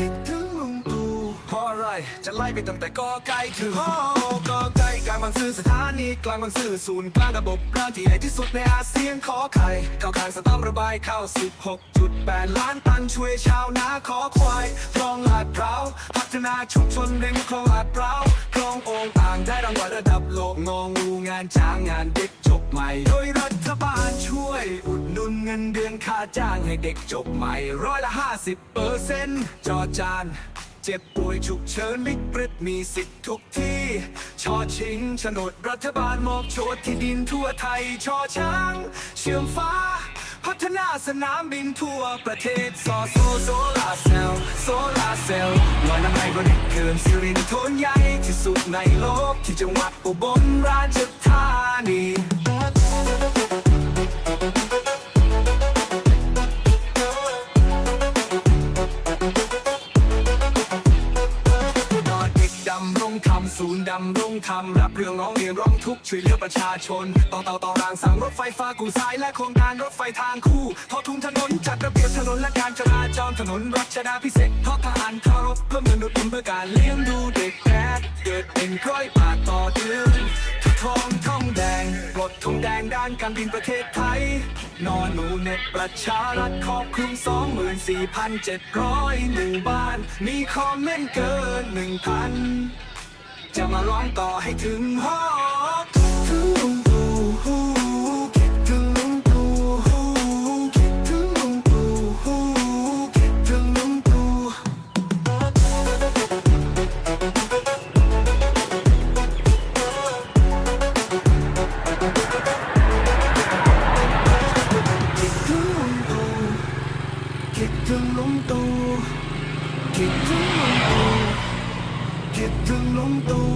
คิดถึงลุงตู่พรอะไรจะไล่ไปตั้งแต่กอไก่คือฮอกอไก่กลางบางซื่อสถานีกลางบางซื่อศูนย์กลางระบบรางที่ใหญ่ที่สุดในอาเซียนขอไข่เข้าทางสตอมระบายเข้า16.8 ล้านตันช่วยชาวนาขอควายรองลาดพร้าพัฒนาชุมชนเร่งคลองลาดพร้า องโองอ่างได้รางวัลระดับโลกงองูงานช้างงานเด็กจบใหม่ โดยรัฐบาลช่วย อุดหนุนเงินเดือนค่าจ้างให้เด็กจบใหม่ร้อยละ50เปอร์เซ็นต์จอจานเจ็บป่วยฉุกเฉินวิกฤตมีสิทธิ์ทุกที่ ชอชิงโฉนดรัฐบาลมอบโฉดที่ดินทั่วไทย ชอช้าง เชื่อมฟ้า พัฒนาสนามบินทั่วประเทศสอโซโซลาเซลโซลาเซล เกินสิรินทนใหญ่ที่สุดในโลกที่จังหวัดอุบลราชธานีำรงธรรมศูนย์ดำรงธรรมรับเรื่องร้องเรียนร้องทุกข์ช่วยเหลือประชาชนต่อเต่าต่อรางสั่งรถไฟฟ้ากูสายและโครงการรถไฟทางคู่ทอทุ่งถนนจัดระเบียบถนนและการจราจรถนนรัชดาพิเศษทอทหารเคารพเพื่อมนุษย์เพื่อการเลี้ยงดูเด็กแพ้เกิดเป็นกล้อยปากต่อเดือนทุกทองทองแดงกดทองแดงด้านการบินประเทศไทย นอนหนูเน็ตประชารัฐครอบคลุม 24,700หมู่บ้าน มีคอมเมนต์เกิน 1,000 จะมาร้องต่อให้ถึงห้อง คิดถึงลุงตู่คิดถึงลุงตู่คิดถึงลุงตู่